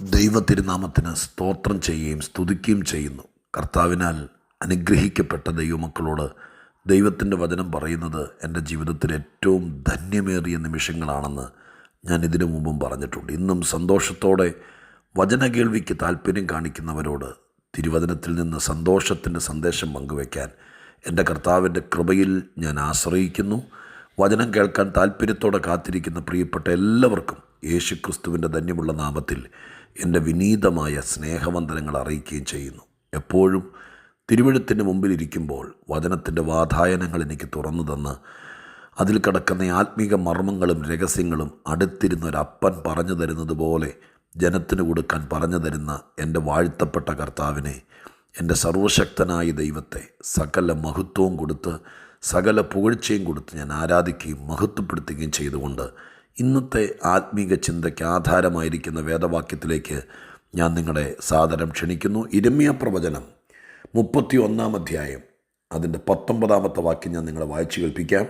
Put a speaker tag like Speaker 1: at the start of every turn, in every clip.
Speaker 1: ദൈവത്തിരുനാമത്തിന് സ്തോത്രം ചെയ്യുകയും സ്തുതിക്കുകയും ചെയ്യുന്നു. കർത്താവിനാൽ അനുഗ്രഹിക്കപ്പെട്ട ദൈവമക്കളോട് ദൈവത്തിന്റെ വചനം പറയുന്നത് എന്റെ ജീവിതത്തിൽ ഏറ്റവും ധന്യമേറിയ നിമിഷങ്ങളാണെന്ന് ഞാൻ ഇതിനു മുമ്പും പറഞ്ഞിട്ടുണ്ട്. ഇന്നും സന്തോഷത്തോടെ വചന കേൾവിക്ക് താല്പര്യം കാണിക്കുന്നവരോട് തിരുവചനത്തിൽ നിന്ന് സന്തോഷത്തിന്റെ സന്ദേശം പങ്കുവയ്ക്കാൻ എന്റെ കർത്താവിന്റെ കൃപയിൽ ഞാൻ ആശ്രയിക്കുന്നു. വചനം കേൾക്കാൻ താല്പര്യത്തോടെ കാത്തിരിക്കുന്ന പ്രിയപ്പെട്ട എല്ലാവർക്കും യേശുക്രിസ്തുവിന്റെ ധന്യമുള്ള നാമത്തിൽ എന്റെ വിനീതമായ സ്നേഹവന്ദനങ്ങൾ അറിയിക്കുകയും ചെയ്യുന്നു. എപ്പോഴും തിരുവഴുത്തിന്റെ മുമ്പിലിരിക്കുമ്പോൾ വചനത്തിന്റെ വാതായനങ്ങൾ എനിക്ക് തുറന്നു തന്ന് അതിൽ കിടക്കുന്ന ആത്മീക മർമ്മങ്ങളും രഹസ്യങ്ങളും അടുത്തിരുന്ന ഒരു അപ്പൻ പറഞ്ഞു തരുന്നത് പോലെ ജനത്തിന് കൊടുക്കാൻ പറഞ്ഞു തരുന്ന എന്റെ വാഴ്ത്തപ്പെട്ട കർത്താവിനെ എന്റെ സർവശക്തനായ ദൈവത്തെ സകല മഹത്വവും കൊടുത്ത് സകല പുകഴ്ചയും കൊടുത്ത് ഞാൻ ആരാധിക്കുകയും മഹത്വപ്പെടുത്തുകയും ചെയ്തുകൊണ്ട് ഇന്നത്തെ ആത്മീക ചിന്തയ്ക്ക് ആധാരമായിരിക്കുന്ന വേദവാക്യത്തിലേക്ക് ഞാൻ നിങ്ങളെ സാദരം ക്ഷണിക്കുന്നു. ഇരമ്യ പ്രവചനം മുപ്പത്തി ഒന്നാം അധ്യായം. അതിന്റെ പത്തൊമ്പതാമത്തെ വാക്യം ഞാൻ നിങ്ങളെ വായിച്ചു കേൾപ്പിക്കാം.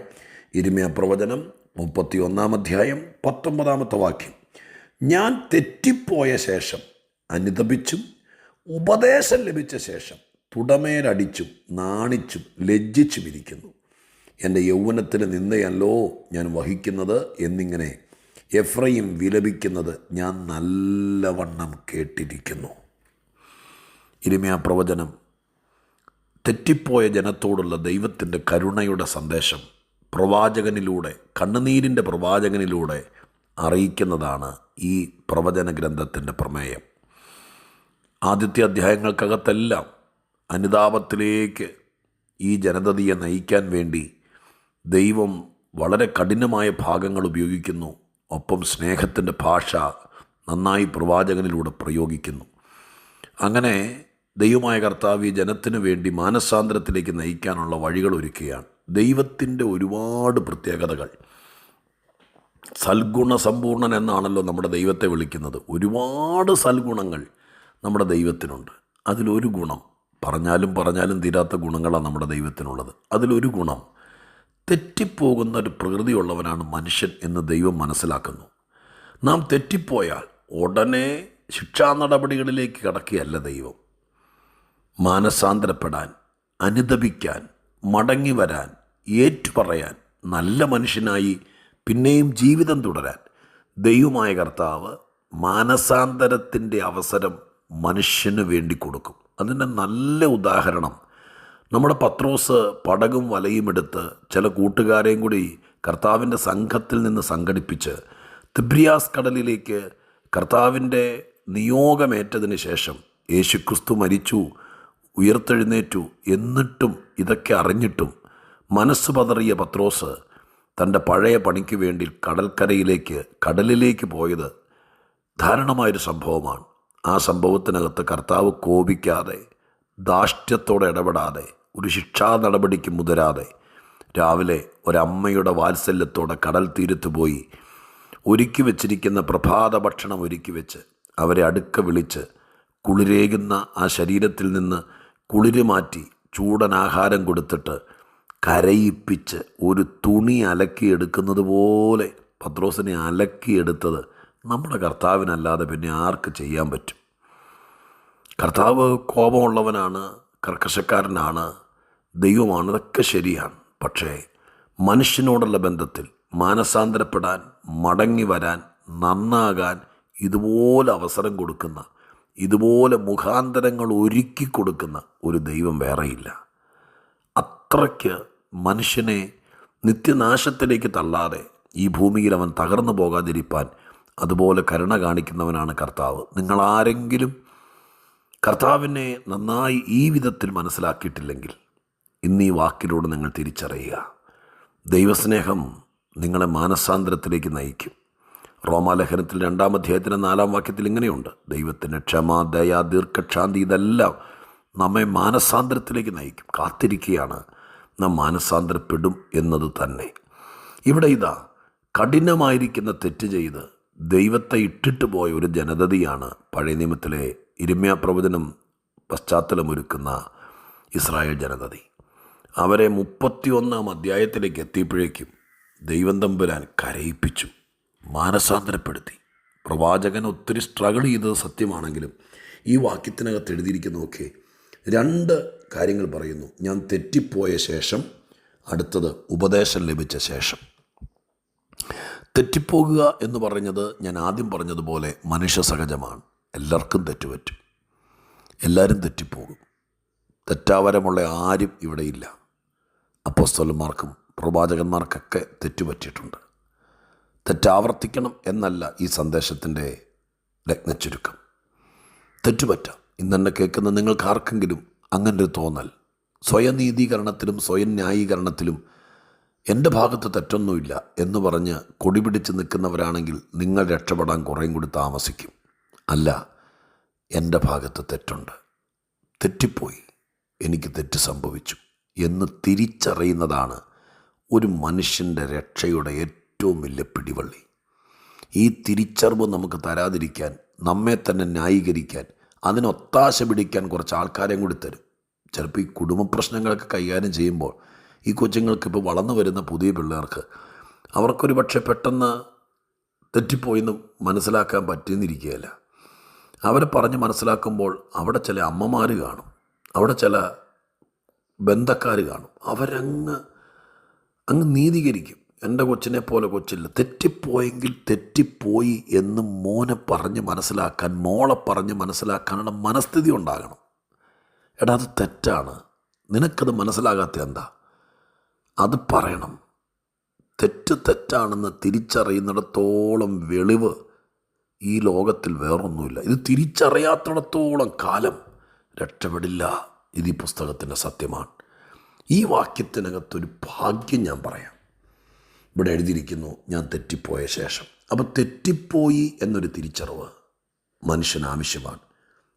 Speaker 1: ഇരിമയ പ്രവചനം മുപ്പത്തി ഒന്നാം അധ്യായം പത്തൊമ്പതാമത്തെ വാക്യം. ഞാൻ തെറ്റിപ്പോയ ശേഷം അനുതപിച്ചും ഉപദേശം ലഭിച്ച ശേഷം തുടമേലടിച്ചും നാണിച്ചും ലജ്ജിച്ചും ഇരിക്കുന്നു എന്റെ യൗവനത്തിന് നിന്ദയല്ലോ ഞാൻ വഹിക്കുന്നത് എന്നിങ്ങനെ എഫ്രയും വിലപിക്കുന്നത് ഞാൻ നല്ലവണ്ണം കേട്ടിരിക്കുന്നു. ഇരിമയ പ്രവചനം തെറ്റിപ്പോയ ജനത്തോടുള്ള ദൈവത്തിന്റെ കരുണയുടെ സന്ദേശം പ്രവാചകനിലൂടെ കണ്ണുനീരിന്റെ പ്രവാചകനിലൂടെ അറിയിക്കുന്നതാണ് ഈ പ്രവചന ഗ്രന്ഥത്തിന്റെ പ്രമേയം. ആദ്യത്തെ അധ്യായങ്ങൾക്കകത്തെല്ലാം അനുതാപത്തിലേക്ക് ഈ ജനതയെ നയിക്കാൻ വേണ്ടി ദൈവം വളരെ കഠിനമായ ഭാഗങ്ങൾ ഉപയോഗിക്കുന്നു. ഒപ്പം സ്നേഹത്തിന്റെ ഭാഷ നന്നായി പ്രവാചകനിലൂടെ പ്രയോഗിക്കുന്നു. അങ്ങനെ ദൈവമായ കർത്താവ് ഈ ജനത്തിനു വേണ്ടി മാനസാന്തരത്തിലേക്ക് നയിക്കാനുള്ള വഴികൾ ഒരുക്കുകയാണ്. ദൈവത്തിന്റെ ഒരുപാട് പ്രത്യേകതകൾ. സൽഗുണ സമ്പൂർണൻ എന്നാണല്ലോ നമ്മുടെ ദൈവത്തെ വിളിക്കുന്നത്. ഒരുപാട് സൽഗുണങ്ങൾ നമ്മുടെ ദൈവത്തിനുണ്ട്. അതിലൊരു ഗുണം പറഞ്ഞാലും പറഞ്ഞാലും തീരാത്ത ഗുണങ്ങളാണ് നമ്മുടെ ദൈവത്തിനുള്ളത്. അതിലൊരു ഗുണം തെറ്റിപ്പോകുന്ന ഒരു പ്രകൃതിയുള്ളവനാണ് മനുഷ്യൻ എന്ന് ദൈവം മനസ്സിലാക്കുന്നു. നാം തെറ്റിപ്പോയാൽ ഉടനെ ശിക്ഷാ നടപടികളിലേക്ക് കടക്കുകയല്ല ദൈവം. മാനസാന്തരപ്പെടാൻ അനുദപിക്കാൻ മടങ്ങി വരാൻ ഏറ്റുപറയാൻ നല്ല മനുഷ്യനായി പിന്നെയും ജീവിതം തുടരാൻ ദൈവമായ കർത്താവ് മാനസാന്തരത്തിന്റെ അവസരം മനുഷ്യന് വേണ്ടി കൊടുക്കും. അതിന്റെ നല്ല ഉദാഹരണം നമ്മുടെ പത്രോസ് പടകും വലയും എടുത്ത് ചില കൂട്ടുകാരെയും കൂടി കർത്താവിന്റെ സംഘത്തിൽ നിന്ന് സംഘടിപ്പിച്ച് തിബ്രിയാസ് കടലിലേക്ക് കർത്താവിന്റെ നിയോഗമേറ്റതിന് ശേഷം യേശുക്രിസ്തു മരിച്ചു ഉയർത്തെഴുന്നേറ്റു എന്നിട്ടും ഇതൊക്കെ അറിഞ്ഞിട്ടും മനസ്സ് പതറിയ പത്രോസ് തന്റെ പഴയ പണിക്ക് വേണ്ടി കടൽക്കരയിലേക്ക് കടലിലേക്ക് പോയത് ധാരണമായൊരു സംഭവമാണ്. ആ സംഭവത്തിനകത്ത് കർത്താവ് കോപിക്കാതെ ധാഷ്ട്യത്തോടെ ഇടപെടാതെ ഒരു ശിക്ഷാ നടപടിക്ക് മുതരാതെ രാവിലെ ഒരമ്മയുടെ വാത്സല്യത്തോടെ കടൽ തീരത്ത് പോയി ഒരുക്കി വെച്ചിരിക്കുന്ന പ്രഭാത ഭക്ഷണം ഒരുക്കി വെച്ച് അവരെ അടുക്ക വിളിച്ച് കുളിരേകുന്ന ആ ശരീരത്തിൽ നിന്ന് കുളിര് മാറ്റി ചൂടൻ ആഹാരം കൊടുത്തിട്ട് കരയിപ്പിച്ച് ഒരു തുണി അലക്കിയെടുക്കുന്നത് പോലെ പത്രോസിനെ അലക്കിയെടുത്തത് നമ്മുടെ കർത്താവിനല്ലാതെ പിന്നെ ആർക്ക് ചെയ്യാൻ പറ്റും? കർത്താവ് കോപമുള്ളവനാണ് കർക്കശക്കാരനാണ് ദൈവമാണ് അതൊക്കെ ശരിയാണ്. പക്ഷേ മനുഷ്യനോടുള്ള ബന്ധത്തിൽ മാനസാന്തരപ്പെടാൻ മടങ്ങി വരാൻ നന്നാകാൻ ഇതുപോലെ അവസരം കൊടുക്കുന്ന ഇതുപോലെ മുഖാന്തരങ്ങൾ ഒരുക്കി കൊടുക്കുന്ന ഒരു ദൈവം വേറെയില്ല. അത്രയ്ക്ക് മനുഷ്യനെ നിത്യനാശത്തിലേക്ക് തള്ളാതെ ഈ ഭൂമിയിൽ അവൻ തകർന്നു പോകാതിരിപ്പാൻ അതുപോലെ കരുണ കാണിക്കുന്നവനാണ് കർത്താവ്. നിങ്ങളാരെങ്കിലും കർത്താവിനെ നന്നായി ഈ വിധത്തിൽ മനസ്സിലാക്കിയിട്ടില്ലെങ്കിൽ ഇന്ന് ഈ വാക്കിലൂടെ നിങ്ങൾ തിരിച്ചറിയുക. ദൈവസ്നേഹം നിങ്ങളെ മാനസാന്തരത്തിലേക്ക് നയിക്കും. റോമാലേഖനത്തിൽ രണ്ടാം അധ്യായത്തിന്റെ നാലാം വാക്യത്തിൽ ഇങ്ങനെയുണ്ട്. ദൈവത്തിന്റെ ക്ഷമ ദയ ദീർഘക്ഷാന്തി ഇതെല്ലാം നമ്മെ മാനസാന്തരത്തിലേക്ക് നയിക്കും. കാത്തിരിക്കുകയാണ്. നാം മാനസാന്തരപ്പെടും എന്നത് തന്നെ. ഇവിടെ ഇതാ കഠിനമായിരിക്കുന്ന തെറ്റ് ചെയ്ത് ദൈവത്തെ ഇട്ടിട്ട് പോയ ഒരു ജനതയാണ് പഴയ നിയമത്തിലെ ഇരുമ്യാ പ്രവചനം പശ്ചാത്തലമൊരുക്കുന്ന ഇസ്രായേൽ ജനതതി. അവരെ മുപ്പത്തിയൊന്നാം അധ്യായത്തിലേക്ക് എത്തിയപ്പോഴേക്കും ദൈവം തമ്പുരാൻ കരയിപ്പിച്ചു മാനസാന്തരപ്പെടുത്തി. പ്രവാചകൻ ഒത്തിരി സ്ട്രഗിൾ ചെയ്തത് സത്യമാണെങ്കിലും ഈ വാക്യത്തിനകത്ത് എഴുതിയിരിക്കുന്നതൊക്കെ രണ്ട് കാര്യങ്ങൾ പറയുന്നു. ഞാൻ തെറ്റിപ്പോയ ശേഷം അടുത്തത് ഉപദേശം ലഭിച്ച ശേഷം. തെറ്റിപ്പോകുക എന്ന് പറഞ്ഞത് ഞാൻ ആദ്യം പറഞ്ഞതുപോലെ മനുഷ്യ സഹജമാണ്. എല്ലാവർക്കും തെറ്റുപറ്റും. എല്ലാവരും തെറ്റിപ്പോകും. തെറ്റാവരമുള്ള ആരും ഇവിടെയില്ല അപ്പോസ്തലന്മാർക്കും പ്രവാചകന്മാർക്കൊക്കെ തെറ്റുപറ്റിയിട്ടുണ്ട്. തെറ്റാവർത്തിക്കണം എന്നല്ല ഈ സന്ദേശത്തിന്റെ രത്നച്ചുരുക്കം. തെറ്റുപറ്റാം. ഇന്നെന്നെ കേൾക്കുന്ന നിങ്ങൾക്ക് ആർക്കെങ്കിലും അങ്ങനെ ഒരു തോന്നൽ? സ്വയം നീതീകരണത്തിലും സ്വയം ന്യായീകരണത്തിലും എന്റെ ഭാഗത്ത് തെറ്റൊന്നുമില്ല എന്ന് പറഞ്ഞ് കൊടിപിടിച്ച് നിൽക്കുന്നവരാണെങ്കിൽ നിങ്ങൾ രക്ഷപ്പെടാൻ കുറേയും കൂടി താമസിക്കും. അല്ല എന്റെ ഭാഗത്ത് തെറ്റുണ്ട്. തെറ്റിപ്പോയി. എനിക്ക് തെറ്റ് സംഭവിച്ചു. എന്ന് തിരിച്ചറിയുന്നതാണ് ഒരു മനുഷ്യന്റെ രക്ഷയുടെ ഏറ്റവും വലിയ പിടിവള്ളി. ഈ തിരിച്ചറിവ് നമുക്ക് തരാതിരിക്കാൻ നമ്മെ തന്നെ ന്യായീകരിക്കാൻ അതിനൊത്താശ പിടിക്കാൻ കുറച്ച് ആൾക്കാരെയും കൂടി തരും. ചിലപ്പോൾ ഈ കുടുംബ പ്രശ്നങ്ങളൊക്കെ കൈകാര്യം ചെയ്യുമ്പോൾ ഈ കൊച്ചുങ്ങൾക്ക് ഇപ്പോൾ വളർന്നു വരുന്ന പുതിയ പിള്ളേർക്ക് അവർക്കൊരു പക്ഷെ പെട്ടെന്ന് തെറ്റിപ്പോയിന്ന് മനസ്സിലാക്കാൻ പറ്റിയെന്നിരിക്കുകയല്ല അവരെ പറഞ്ഞ് മനസ്സിലാക്കുമ്പോൾ അവിടെ ചില അമ്മമാർ കാണും. അവിടെ ചില ബന്ധക്കാർ കാണും. അവരങ്ങ് അങ്ങ് നീതീകരിക്കും. എന്റെ കൊച്ചിനെ പോലെ കൊച്ചില്ല. തെറ്റിപ്പോയെങ്കിൽ തെറ്റിപ്പോയി എന്ന് മോനെ പറഞ്ഞ് മനസ്സിലാക്കാൻ മോളെ പറഞ്ഞ് മനസ്സിലാക്കാനുള്ള മനസ്ഥിതി ഉണ്ടാകണം. എടാ അത് തെറ്റാണ്. നിനക്കത് മനസ്സിലാകാത്ത എന്താ? അത് പറയണം. തെറ്റ് തെറ്റാണെന്ന് തിരിച്ചറിയുന്നിടത്തോളം വെളിവ് ഈ ലോകത്തിൽ വേറൊന്നുമില്ല. ഇത് തിരിച്ചറിയാത്തിടത്തോളം കാലം രക്ഷപ്പെടില്ല. ഇത് ഈ പുസ്തകത്തിന്റെ സത്യമാണ്. ഈ വാക്യത്തിനകത്തൊരു ഭാഗ്യം ഞാൻ പറയാം. ഇവിടെ എഴുതിയിരിക്കുന്നു ഞാൻ തെറ്റിപ്പോയ ശേഷം. അപ്പോൾ തെറ്റിപ്പോയി എന്നൊരു തിരിച്ചറിവ് മനുഷ്യന് ആവശ്യമാണ്.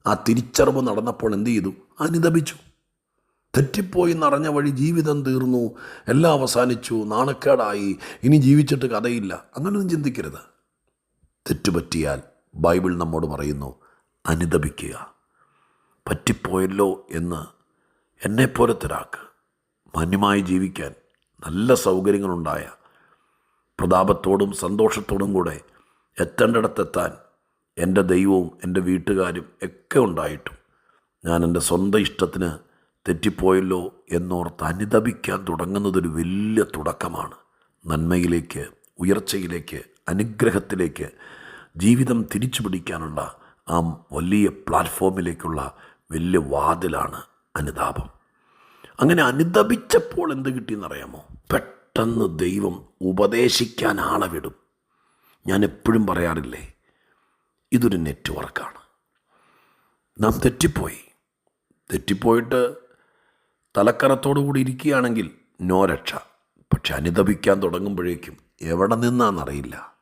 Speaker 1: ആ തിരിച്ചറിവ് നടന്നപ്പോൾ എന്ത് ചെയ്തു? അനുദപിച്ചു. തെറ്റിപ്പോയി നിറഞ്ഞ വഴി ജീവിതം തീർന്നു എല്ലാം അവസാനിച്ചു നാണക്കേടായി ഇനി ജീവിച്ചിട്ട് കഥയില്ല. അങ്ങനെയൊന്നും ചിന്തിക്കരുത്. തെറ്റുപറ്റിയാൽ ബൈബിൾ നമ്മോട് പറയുന്നു അനുദപിക്കുക. പറ്റിപ്പോയല്ലോ എന്ന് എന്നെപ്പോലത്തൊരാൾക്ക് മാന്യമായി ജീവിക്കാൻ നല്ല സൗകര്യങ്ങളുണ്ടായ പ്രതാപത്തോടും സന്തോഷത്തോടും കൂടെ എത്തേണ്ടിടത്തെത്താൻ എന്റെ ദൈവവും എന്റെ വീട്ടുകാരും ഒക്കെ ഉണ്ടായിട്ടും ഞാൻ എന്റെ സ്വന്തം ഇഷ്ടത്തിന് തെറ്റിപ്പോയല്ലോ എന്നോർത്ത് അനുദപിക്കാൻ തുടങ്ങുന്നതൊരു വലിയ തുടക്കമാണ്. നന്മയിലേക്ക് ഉയർച്ചയിലേക്ക് അനുഗ്രഹത്തിലേക്ക് ജീവിതം തിരിച്ചു പിടിക്കാനുള്ള ആ വലിയ പ്ലാറ്റ്ഫോമിലേക്കുള്ള വലിയ വാതിലാണ് അനുതാപം. അങ്ങനെ അനുദപിച്ചപ്പോൾ എന്ത് കിട്ടിയെന്നറിയാമോ? പെട്ടെന്ന് ദൈവം ഉപദേശിക്കാൻ ആളെ വിടും ഞാൻ എപ്പോഴും പറയാറില്ലേ ഇതൊരു നെറ്റ്വർക്കാണ്. നാം തെറ്റിപ്പോയി. തെറ്റിപ്പോയിട്ട് തലക്കറത്തോടു കൂടി ഇരിക്കുകയാണെങ്കിൽ നോ രക്ഷ. പക്ഷെ അനുദപിക്കാൻ തുടങ്ങുമ്പോഴേക്കും എവിടെ നിന്നാണെന്നറിയില്ല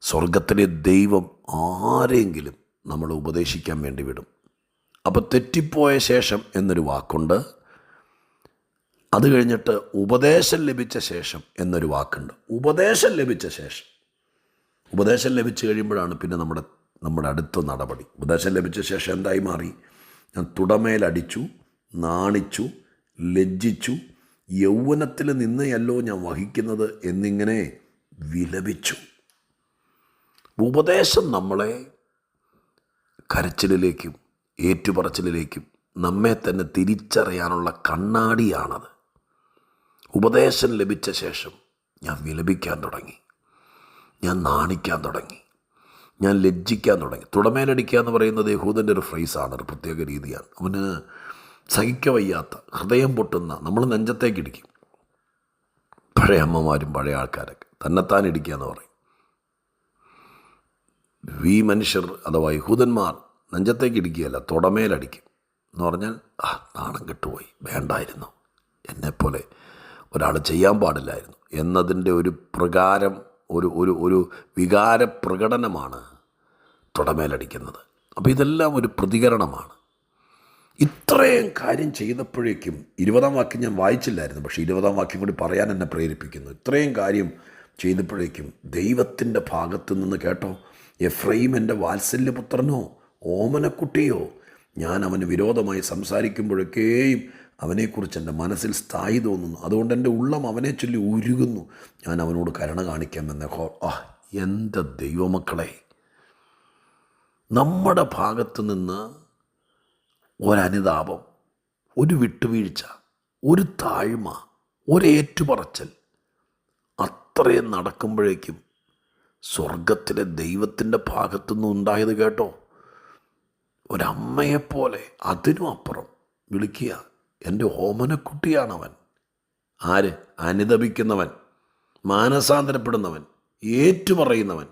Speaker 1: സ്വർഗത്തിലെ ദൈവം ആരെങ്കിലും നമ്മളെ ഉപദേശിക്കാൻ വേണ്ടി വിടും. അപ്പോൾ തെറ്റിപ്പോയ ശേഷം എന്നൊരു വാക്കുണ്ട്. അത് കഴിഞ്ഞിട്ട് ഉപദേശം ലഭിച്ച ശേഷം എന്നൊരു വാക്കുണ്ട്. ഉപദേശം ലഭിച്ച ശേഷം. ഉപദേശം ലഭിച്ചു കഴിയുമ്പോഴാണ് പിന്നെ നമ്മുടെ നമ്മുടെ അടുത്ത നടപടി. ഉപദേശം ലഭിച്ച ശേഷം എന്തായി മാറി? ഞാൻ തുടമേലടിച്ചു നാണിച്ചു ലജ്ജിച്ചു യൗവനത്തിൽ നിന്നെയല്ലോ ഞാൻ വഹിക്കുന്നത് എന്നിങ്ങനെ വിലപിച്ചു. ഉപദേശം നമ്മളെ കരച്ചിലിലേക്കും ഏറ്റുപറച്ചിലിലേക്കും നമ്മെ തന്നെ തിരിച്ചറിയാനുള്ള കണ്ണാടിയാണത്. ഉപദേശം ലഭിച്ച ശേഷം ഞാൻ വിലപിക്കാൻ തുടങ്ങി. ഞാൻ നാണിക്കാൻ തുടങ്ങി. ഞാൻ ലജ്ജിക്കാൻ തുടങ്ങി. തുടമേലടിക്കുക എന്ന് പറയുന്നത് യഹൂദന്റെ ഒരു ഫ്രൈസാണ് ഒരു പ്രത്യേക രീതിയാണ്. അവന് സഹിക്ക വയ്യാത്ത ഹൃദയം പൊട്ടുന്ന നമ്മൾ നെഞ്ചത്തേക്ക് ഇടിക്കും. പഴയ അമ്മമാരും പഴയ ആൾക്കാരൊക്കെ തന്നെത്താൻ ഇടിക്കുക എന്ന് പറയും. വി മനുഷ്യർ അഥവാ യഹൂദന്മാർ നെഞ്ചത്തേക്ക് ഇടിക്കുകയല്ല തുടമേലടിക്കും. എന്ന് പറഞ്ഞാൽ ആ നാണം കെട്ടുപോയി. വേണ്ടായിരുന്നു. എന്നെപ്പോലെ ഒരാൾ ചെയ്യാൻ പാടില്ലായിരുന്നു. എന്നതിന്റെ ഒരു പ്രകാരം ഒരു ഒരു ഒരു വികാര പ്രകടനമാണ് തുടമേലടിക്കുന്നത്. അപ്പോൾ ഇതെല്ലാം ഒരു പ്രതികരണമാണ്. ഇത്രയും കാര്യം ചെയ്തപ്പോഴേക്കും ഇരുപതാം വാക്യം ഞാൻ വായിച്ചില്ലായിരുന്നു പക്ഷേ ഇരുപതാം വാക്യം കൂടി പറയാൻ എന്നെ പ്രേരിപ്പിക്കുന്നു. ഇത്രയും കാര്യം ചെയ്തപ്പോഴേക്കും ദൈവത്തിന്റെ ഭാഗത്തു നിന്ന് കേട്ടോ എഫ്രൈം എന്റെ വാത്സല്യപുത്രനോ ഓമനക്കുട്ടിയോ? ഞാൻ അവന് വിരോധമായി സംസാരിക്കുമ്പോഴൊക്കെയും അവനെക്കുറിച്ച് എന്റെ മനസ്സിൽ സ്ഥായി തോന്നുന്നു. അതുകൊണ്ട് എന്റെ ഉള്ളം അവനെ ചൊല്ലി ഉരുകുന്നു. ഞാൻ അവനോട് കരുണ കാണിക്കാമെന്ന ഹോ ആ എന്റെ ദൈവമക്കളെ. നമ്മുടെ ഭാഗത്ത് നിന്ന് ഒരനുതാപം ഒരു വിട്ടുവീഴ്ച ഒരു താഴ്മ ഒരേറ്റുപറച്ചൽ അത്രയും നടക്കുമ്പോഴേക്കും സ്വർഗത്തിലെ ദൈവത്തിന്റെ ഭാഗത്തുനിന്ന് ഉണ്ടായത് കേട്ടോ. ഒരമ്മയെപ്പോലെ അതിനും അപ്പുറം വിളിക്കുക. എന്റെ ഓമനക്കുട്ടിയാണവൻ. ആര്? അനുദപിക്കുന്നവൻ മാനസാന്തരപ്പെടുന്നവൻ. ഏറ്റുപറയുന്നവൻ.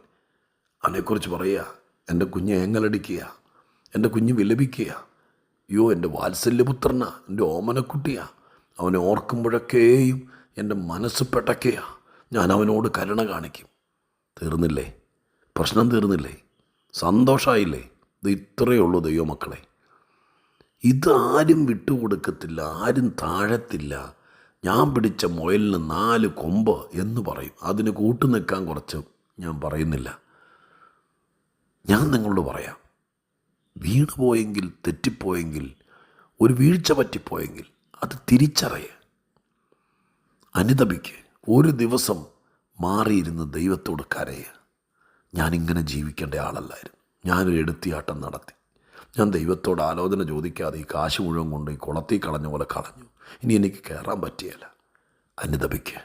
Speaker 1: അവനെക്കുറിച്ച് പറയുക. എന്റെ കുഞ്ഞ് ഏങ്ങലടിക്കുക എന്റെ കുഞ്ഞ് വിലപിക്കുക. അയ്യോ എന്റെ വാത്സല്യപുത്രനാ. എന്റെ ഓമനക്കുട്ടിയാ. അവനെ ഓർക്കുമ്പോഴൊക്കെയും എന്റെ മനസ്സ് പെട്ടക്കയാ. ഞാൻ അവനോട് കരുണ കാണിക്കും. തീർന്നില്ലേ? പ്രശ്നം തീർന്നില്ലേ? സന്തോഷമായില്ലേ ഇത്രയേ ഉള്ളൂ ദൈവമക്കളെ. ഇതാരും വിട്ടുകൊടുക്കത്തില്ല ആരും താഴത്തില്ല. ഞാൻ പിടിച്ച മുയലിന് നാല് കൊമ്പ് എന്ന് പറയും. അതിന് കൂട്ടു നിൽക്കാൻ കുറച്ച് ഞാൻ പറയുന്നില്ല. ഞാൻ നിങ്ങളോട് പറയാം. വീണു പോയെങ്കിൽ തെറ്റിപ്പോയെങ്കിൽ ഒരു വീഴ്ച പറ്റിപ്പോയെങ്കിൽ അത് തിരിച്ചറിയ. അനുതപിക്ക് ഒരു ദിവസം മാറിയിരുന്ന് ദൈവത്തോട് കരയുക ഞാനിങ്ങനെ ജീവിക്കേണ്ട ആളല്ലായിരുന്നു. ഞാനൊരു എടുത്തിയാട്ടം നടത്തി. ഞാൻ ദൈവത്തോട് ആലോചന ചോദിക്കാതെ ഈ കാശ് മുഴുവൻ കൊണ്ട് ഈ കുളത്തിൽ കളഞ്ഞ പോലെ കളഞ്ഞു. ഇനി എനിക്ക് കയറാൻ പറ്റിയല്ല. അനുദപിക്ക്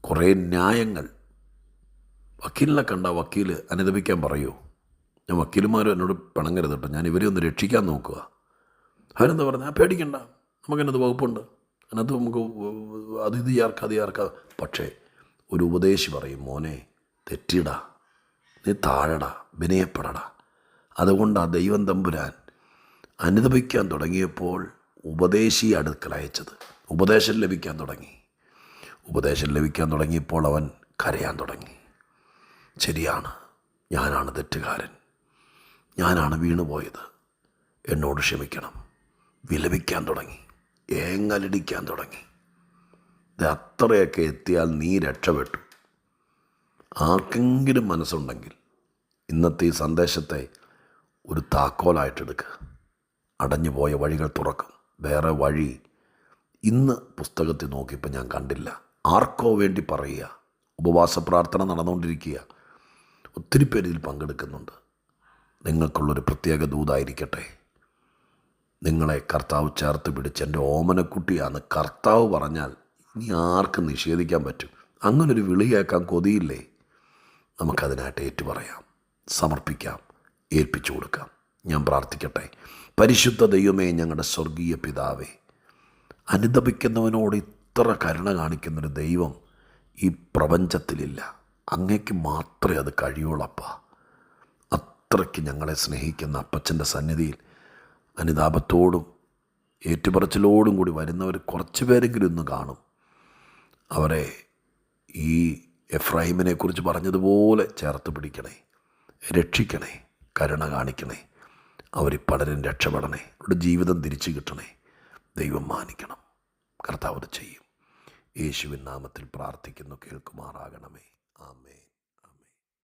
Speaker 1: കുറേ ന്യായങ്ങൾ. വക്കീലിനെ കണ്ട വക്കീൽ അനുദപിക്കാൻ പറയൂ. ഞാൻ വക്കീലുമാരും എന്നോട് പിണങ്ങരുത് കേട്ടോ. ഞാൻ ഇവരെ ഒന്ന് രക്ഷിക്കാൻ നോക്കുക. അവരെന്താ പറഞ്ഞാൽ പേടിക്കണ്ട. നമുക്കെന്നത് വകുപ്പുണ്ട്. അതിനകത്ത് നമുക്ക് അത് ചേർക്കാം ചേർക്കാം പക്ഷേ ഒരു ഉപദേശി പറയും മോനെ തെറ്റിടാ. നീ താഴടാ വിനയപ്പെടടാ. ആ ദൈവം തമ്പുരാൻ അനുദപിക്കാൻ തുടങ്ങിയപ്പോൾ ഉപദേശി അടുക്കൽ അയച്ചത്. ഉപദേശം ലഭിക്കാൻ തുടങ്ങി. ഉപദേശം ലഭിക്കാൻ തുടങ്ങിയപ്പോൾ അവൻ കരയാൻ തുടങ്ങി. ശരിയാണ് ഞാനാണ് തെറ്റുകാരൻ. ഞാനാണ് വീണുപോയത്. എന്നോട് ക്ഷമിക്കണം. വിലപിക്കാൻ തുടങ്ങി. ഏങ്ങലടിക്കാൻ തുടങ്ങി. ഇത് അത്രയൊക്കെ എത്തിയാൽ നീ രക്ഷപ്പെട്ടു. ആർക്കെങ്കിലും മനസ്സുണ്ടെങ്കിൽ ഇന്നത്തെ ഈ സന്ദേശത്തെ ഒരു താക്കോലായിട്ടെടുക്കുക. അടഞ്ഞുപോയ വഴികൾ തുറക്കും. വേറെ വഴി ഇന്ന് പുസ്തകത്തിൽ നോക്കിയപ്പോൾ ഞാൻ കണ്ടില്ല. ആർക്കോ വേണ്ടി പറയുക. ഉപവാസ പ്രാർത്ഥന നടന്നുകൊണ്ടിരിക്കുക. ഒത്തിരി പേര് ഇതിൽ പങ്കെടുക്കുന്നുണ്ട്. നിങ്ങൾക്കുള്ളൊരു പ്രത്യേക ദൂതായിരിക്കട്ടെ. നിങ്ങളെ കർത്താവ് ചേർത്ത് പിടിച്ച് എന്റെ ഓമനക്കുട്ടിയാന്ന് കർത്താവ് പറഞ്ഞാൽ ഇനി ആർക്കും നിഷേധിക്കാൻ പറ്റും. അങ്ങനൊരു വിളി കേൾക്കാൻ കൊതിയില്ലേ? നമുക്കതിനായിട്ട് ഏറ്റുപറയാം. സമർപ്പിക്കാം. ഏൽപ്പിച്ചു കൊടുക്കാം. ഞാൻ പ്രാർത്ഥിക്കട്ടെ. പരിശുദ്ധ ദൈവമേ ഞങ്ങളുടെ സ്വർഗീയ പിതാവേ അനുദപിക്കുന്നവനോട് ഇത്ര കരുണ കാണിക്കുന്നൊരു ദൈവം ഈ പ്രപഞ്ചത്തിലില്ല. അങ്ങേക്ക് മാത്രമേ അത് കഴിയുള്ളപ്പ അത്രയ്ക്ക് ഞങ്ങളെ സ്നേഹിക്കുന്ന അപ്പച്ചന്റെ സന്നിധിയിൽ അനുതാപത്തോടും ഏറ്റുപറച്ചിലോടും കൂടി വരുന്നവർ കുറച്ച് പേരെങ്കിലും ഇന്ന് കാണും. അവരെ ഈ എഫ്രൈമിനെ കുറിച്ച് പറഞ്ഞതുപോലെ ചേർത്ത് പിടിക്കണേ രക്ഷിക്കണേ കരുണ കാണിക്കണേ അവർ പലരും രക്ഷപ്പെടണേ അവരുടെ ജീവിതം തിരിച്ചു കിട്ടണേ ദൈവം മാനിക്കണം. കർത്താവ് ചെയ്യും. യേശുവിൻ നാമത്തിൽ പ്രാർത്ഥിക്കുന്നു കേൾക്കുമാറാകണമേ. ആമേൻ.